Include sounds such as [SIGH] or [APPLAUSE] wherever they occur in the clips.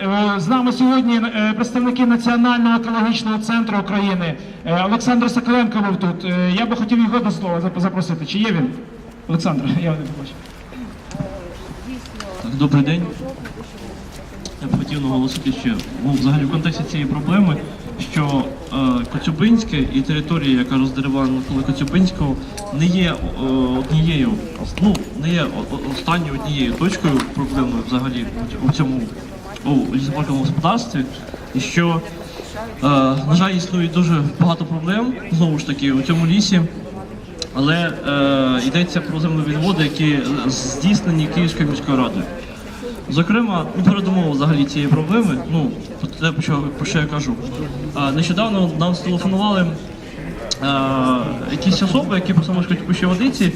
Е, З нами сьогодні е, представники Національного екологічного центру України. Е, Олександр Соколенко був тут. Я би хотів його до слова зап- запросити. Чи є він? Олександр, [LAUGHS] я не побачив. Так, добрий день. Я б хотів наголосити ще ну, взагалі в контексті цієї проблеми, що е, Коцюбинське і територія, яка роздеревана навколо Коцюбинського, не є е, однією, ну не є останньою однією точкою проблемною взагалі у цьому у лісопарковому господарстві, і що е, на жаль існує дуже багато проблем знову ж таки у цьому лісі. Але е, йдеться про землевідводи, які здійснені Київською міською радою. Зокрема, ну, передумова взагалі цієї проблеми, ну, те, про що, я кажу. А, нещодавно нам зателефонували е, якісь особи, які просто мешкають у Пущеводиці,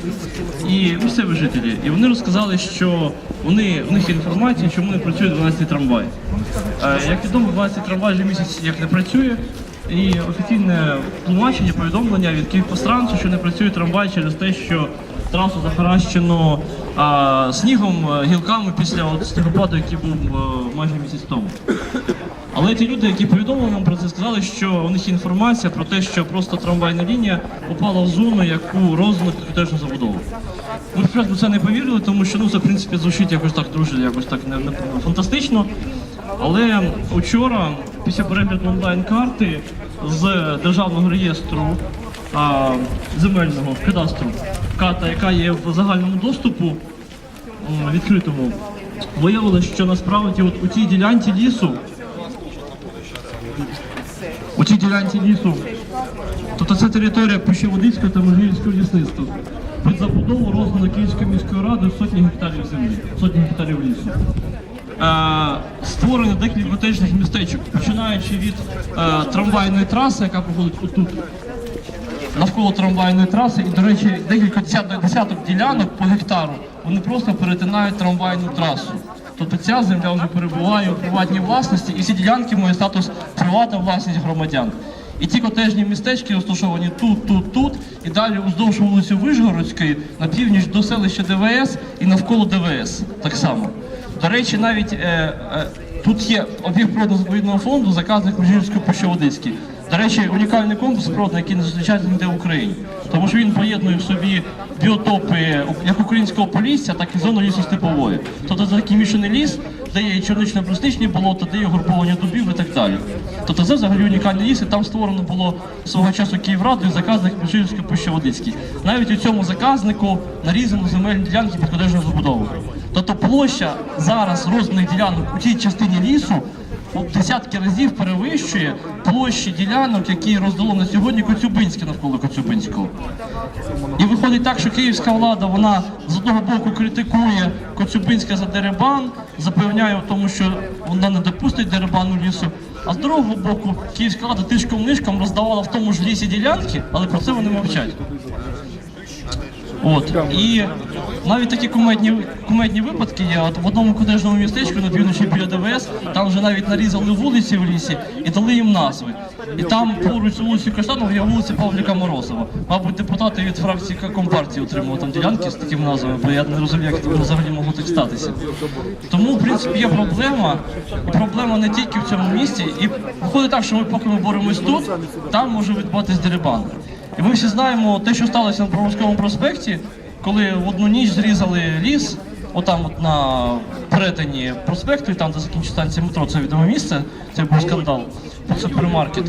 і місцеві жителі. І вони розказали, що вони, у них є інформація, чому не працює 12 трамвай. Е, як відомо, 12 трамвай вже місяць як не працює. І офіційне тлумачення, повідомлення від Київпострансу, що не працює трамвай через те, що трасу захаращено а, снігом, е, гілками після от снігопаду, який був е, майже місяць тому. Але ті люди, які повідомили нам про це, сказали, що у них є інформація про те, що просто трамвайна лінія попала в зону, яку під котежну забудову. Ми спочатку це не повірили, тому що ну це в принципі звучить якось так дуже, якось так не, не фантастично. Але вчора, після перегляду онлайн-карти з державного реєстру земельного кадастру, карта, яка є в загальному доступу відкритому, виявилося, що насправді от у тій ділянці лісу, у цій ділянці лісу, тобто це територія Пущеводицького та Можгірського лісництва. Під забудову роздано Київською міською радою сотні гектарів землі, сотні гектарів лісу. Е, створено декілька котежних містечок, починаючи від е, трамвайної траси, яка проходить отут, навколо трамвайної траси, і, до речі, декілька десяток, ділянок по гектару вони просто перетинають трамвайну трасу. Тобто ця земля вже перебуває у приватній власності, і ці ділянки мають статус приватна власність громадян. І ці котежні містечки розташовані тут, тут, тут, і далі уздовж вулиці Вишгородської на північ до селища ДВС і навколо ДВС так само. До речі, навіть е, е, тут є об'єкт природно заповідного фонду, заказник Межгірської Пущеводицький. До речі, унікальний комплекс природний, який не зустрічається ніде в Україні, тому що він поєднує в собі біотопи як українського полісся, так і зону лісостепової. Тобто це такий мішаний ліс, де є і чорнично-брусничні болота, де є груповані дубів і так далі. Тобто це взагалі унікальний ліс, і там створено було свого часу Київрадою заказник Межгірської Пущеводицький. Навіть у цьому заказнику нарізано земельні ділянки під кодежною забудовою. Тобто площа зараз розданих ділянок у тій частині лісу десятки разів перевищує площі ділянок, які роздало на сьогодні Коцюбинське навколо Коцюбинського. І виходить так, що київська влада вона з одного боку критикує Коцюбинське за деребан, запевняє в тому, що вона не допустить деребану лісу. А з другого боку, київська влада тишком нишком роздавала в тому ж лісі ділянки, але про це вони мовчать. От і навіть такі кумедні кумедні випадки є. От в одному котежному містечку на півночі біля ДВС там вже навіть нарізали вулиці в лісі і дали їм назви. І там поруч з вулицею Каштанова є вулиця Павліка Морозова. Мабуть, депутати від фракції Компартії отримали там ділянки з такими назвами, бо я не розумію, як це взагалі могло так статися. Тому, в принципі, є проблема. І проблема не тільки в цьому місті. І виходить так, що ми поки ми боремось тут, там може відбуватись дерибан. І ми всі знаємо те, що сталося на Правоському проспекті, коли в одну ніч зрізали ліс, отам от на перетині проспекту, і там, де закінчиться станція метро, це відоме місце, це був скандал, по супермаркет.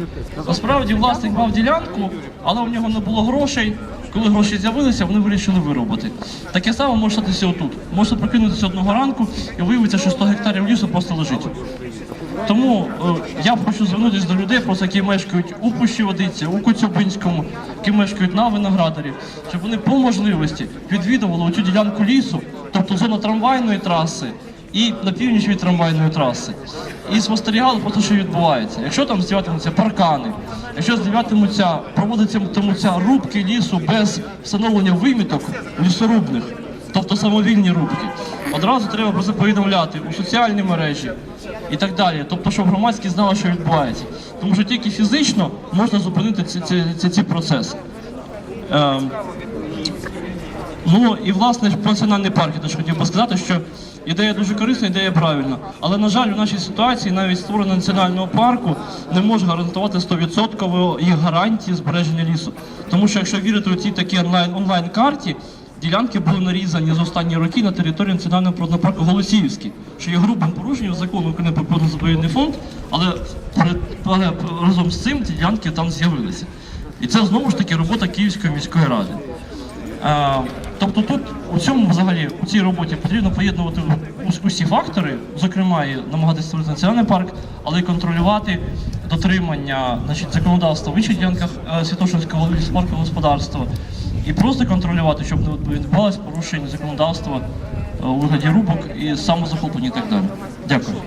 Насправді власник мав ділянку, але у нього не було грошей. Коли гроші з'явилися, вони вирішили виробити. Таке саме може статися отут. Може прокинутися одного ранку і виявиться, що 100 гектарів лісу просто лежить. Тому е, я хочу звернутися до людей, просто які мешкають у Пущеводиці, у Коцюбинському, які мешкають на виноградарі, щоб вони по можливості відвідували цю ділянку лісу, тобто зону трамвайної траси і на північ від трамвайної траси. І спостерігали просто, що відбувається. Якщо там здіватимуться паркани, якщо здіватимуться, проводитимуться рубки лісу без встановлення виміток лісорубних, тобто самовільні рубки, одразу треба повідомляти у соціальні мережі і так далі. Тобто, щоб громадськість знала, що відбувається. Тому що тільки фізично можна зупинити ці, ці, ці, ці процеси. Ем, Ну і власне про національний парк я теж хотів би сказати, що Ідея дуже корисна, ідея правильна. Але, на жаль, у нашій ситуації навіть створення національного парку не може гарантувати 100% їх гарантії збереження лісу. Тому що якщо вірити у цій такій онлайн онлайн карті, ділянки були нарізані за останні роки на території національного природного парку Голосіївський, що є грубим порушенням закону України про природно заповідний фонд, але, але разом з цим ці ділянки там з'явилися. І це знову ж таки робота Київської міської ради. Е, Тобто тут у цьому взагалі у цій роботі потрібно поєднувати усі фактори, зокрема і намагатися створити національний парк, але й контролювати дотримання значить, законодавства в інших ділянках е, Святошинського лісопаркового господарства і просто контролювати, щоб не відбувалось порушення законодавства е, у вигляді рубок і самозахоплення і так далі. Дякую.